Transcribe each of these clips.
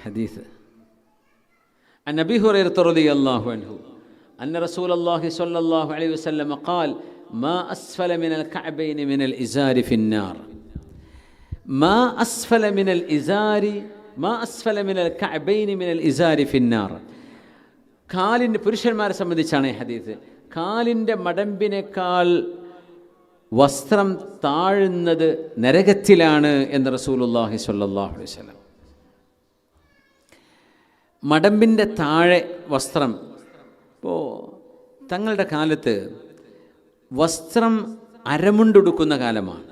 حديث عن أبي هريرة رضي الله عنه أن رسول الله صلى الله عليه وسلم قال ما أسفل من الكعبين من الإزار في النار ما أسفل من الإزار ما أسفل من الكعبين من الإزار في النار കാലിൻ്റെ പുരുഷന്മാരെ സംബന്ധിച്ചാണ് ഈ ഹദീസ് കാലിൻ്റെ മടമ്പിനേക്കാൾ വസ്ത്രം താഴുന്നത് നരകത്തിലാണ് എന്ന് റസൂലുള്ളാഹി സ്വല്ലല്ലാഹു അലൈഹി വസല്ലം മടമ്പിന്റെ താഴെ വസ്ത്രം. ഇപ്പോൾ തങ്ങളുടെ കാലത്ത് വസ്ത്രം അരമുണ്ടുടുക്കുന്ന കാലമാണ്.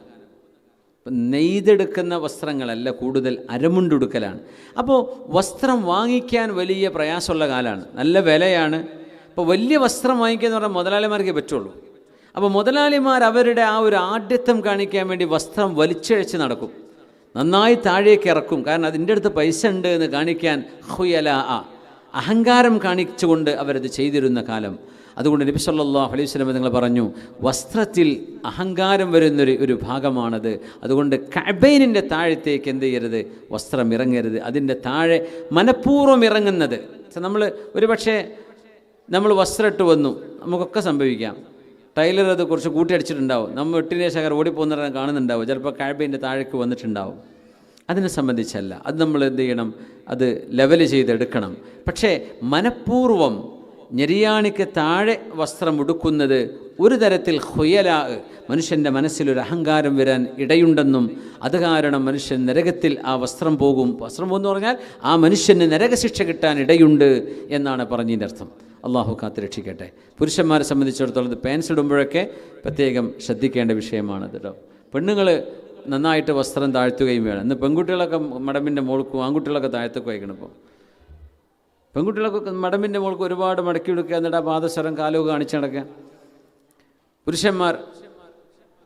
നെയ്തെടുക്കുന്ന വസ്ത്രങ്ങളല്ല കൂടുതൽ അരമുണ്ടുടുക്കലാണ്. അപ്പോൾ വസ്ത്രം വാങ്ങിക്കാൻ വലിയ പ്രയാസമുള്ള കാലമാണ് നല്ല വിലയാണ്. ഇപ്പോൾ വലിയ വസ്ത്രം വാങ്ങിക്കുക എന്ന് പറഞ്ഞാൽ മുതലാളിമാർക്കേ പറ്റുള്ളൂ. അപ്പോൾ മുതലാളിമാർ അവരുടെ ആ ഒരു ആഢ്യത്വം കാണിക്കാൻ വേണ്ടി വസ്ത്രം വലിച്ചഴച്ച് നടക്കും. നന്നായി താഴേക്ക് ഇറക്കും. കാരണം അതിന്റെ അടുത്ത് പൈസ ഉണ്ട് എന്ന് കാണിക്കാൻ ഹുയല ആ അഹങ്കാരം കാണിച്ചുകൊണ്ട് അവരത് ചെയ്തിരുന്ന കാലം. അതുകൊണ്ട് നബി സല്ലല്ലാഹു അലൈഹി സ്വലം നിങ്ങൾ പറഞ്ഞു വസ്ത്രത്തിൽ അഹങ്കാരം വരുന്നൊരു ഒരു ഭാഗമാണത്. അതുകൊണ്ട് കബൈനിന്റെ താഴത്തേക്ക് എന്ത് ചെയ്യരുത്? വസ്ത്രം ഇറങ്ങരുത്. അതിന്റെ താഴെ മനഃപൂർവം ഇറങ്ങുന്നത്. നമ്മൾ ഒരു പക്ഷേ നമ്മൾ വസ്ത്രം ഇട്ട് വന്നു. നമുക്കൊക്കെ സംഭവിക്കാം. ടൈലർ അത് കുറച്ച് കൂട്ടിയടിച്ചിട്ടുണ്ടാവും നമ്മൾ എട്ടിനെ ശകർ ഓടിപ്പോകുന്ന കാണുന്നുണ്ടാവും. ചിലപ്പോൾ കഴബിന്റെ താഴേക്ക് വന്നിട്ടുണ്ടാവും. അതിനെ സംബന്ധിച്ചല്ല. അത് നമ്മൾ എന്ത് ചെയ്യണം? അത് ലെവൽ ചെയ്തെടുക്കണം. പക്ഷേ മനഃപൂർവം ഞെരിയാണിക്ക് താഴെ വസ്ത്രം ഉടുക്കുന്നത് ഒരു തരത്തിൽ ഹുയലാ മനുഷ്യന്റെ മനസ്സിലൊരു അഹങ്കാരം വരാൻ ഇടയുണ്ടെന്നും അത് കാരണം മനുഷ്യൻ നരകത്തിൽ ആ വസ്ത്രം പോകും. വസ്ത്രം പോകുമെന്ന് പറഞ്ഞാൽ ആ മനുഷ്യന് നരകശിക്ഷ കിട്ടാൻ ഇടയുണ്ട് എന്നാണ് പറഞ്ഞതിന്റെ അർത്ഥം. അള്ളാഹു കാത്ത് രക്ഷിക്കട്ടെ. പുരുഷന്മാരെ സംബന്ധിച്ചിടത്തോളം പാൻസ് ഇടുമ്പോഴൊക്കെ പ്രത്യേകം ശ്രദ്ധിക്കേണ്ട വിഷയമാണ് കേട്ടോ പെണ്ണുങ്ങൾ നന്നായിട്ട് വസ്ത്രം താഴ്ത്തുകയും വേണം. ഇന്ന് പെൺകുട്ടികളൊക്കെ മടമ്പിന്റെ മോൾക്കും ആൺകുട്ടികളൊക്കെ താഴ്ത്തൊക്കെ വയ്ക്കണം ഇപ്പോൾ പെൺകുട്ടികളൊക്കെ മടമ്പിന്റെ മോൾക്ക് ഒരുപാട് മടക്കി എടുക്കുക എന്നിട്ട് ആ പാദസ്വരം കാലവും കാണിച്ച് നടക്കുക. പുരുഷന്മാർ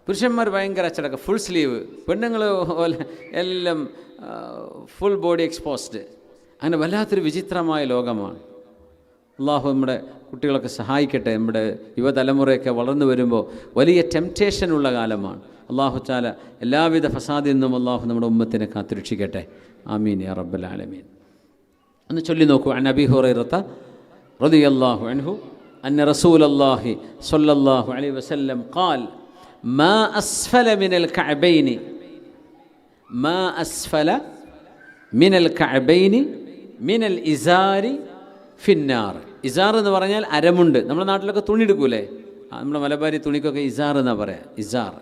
പുരുഷന്മാർ ഭയങ്കര അച്ചടക്കം ഫുൾ സ്ലീവ് പെണ്ണുങ്ങൾ പോലെ എല്ലാം ഫുൾ ബോഡി എക്സ്പോസ്ഡ് അങ്ങനെ വല്ലാത്തൊരു വിചിത്രമായ ലോകമാണ്. അള്ളാഹു നമ്മുടെ കുട്ടികളൊക്കെ സഹായിക്കട്ടെ. നമ്മുടെ യുവതലമുറയൊക്കെ വളർന്നു വരുമ്പോൾ വലിയ ടെംപ്റ്റേഷനുള്ള കാലമാണ്. അള്ളാഹു ചാല എല്ലാവിധ ഫസാദിൽ നിന്നും അള്ളാഹു നമ്മുടെ ഉമ്മത്തിനെ കാത്തുരക്ഷിക്കട്ടെ. ആമീൻ യാ റബ്ബൽ ആലമീൻ. ഒന്ന് ചൊല്ലി നോക്കൂ. അൻ അബി ഹുറൈറത്ത അള്ളാഹു അൻഹു അന്ന അള്ളാഹി സൊല്ലാഹു അലൈ വസല്ലം ഖാൽ മാ അസ്ഫല മിനൽ കഅബൈനി മാ അസ്ഫല മിനൽ കഅബൈനി മിനൽ ഇസാരി ഫിന്നാർ. ഇസാർ എന്ന് പറഞ്ഞാൽ അരമുണ്ട്. നമ്മുടെ നാട്ടിലൊക്കെ തുണി എടുക്കൂലേ? നമ്മുടെ മലബാരി തുണിക്കൊക്കെ ഇസാർ എന്നാണ് പറയുക ഇസാർ.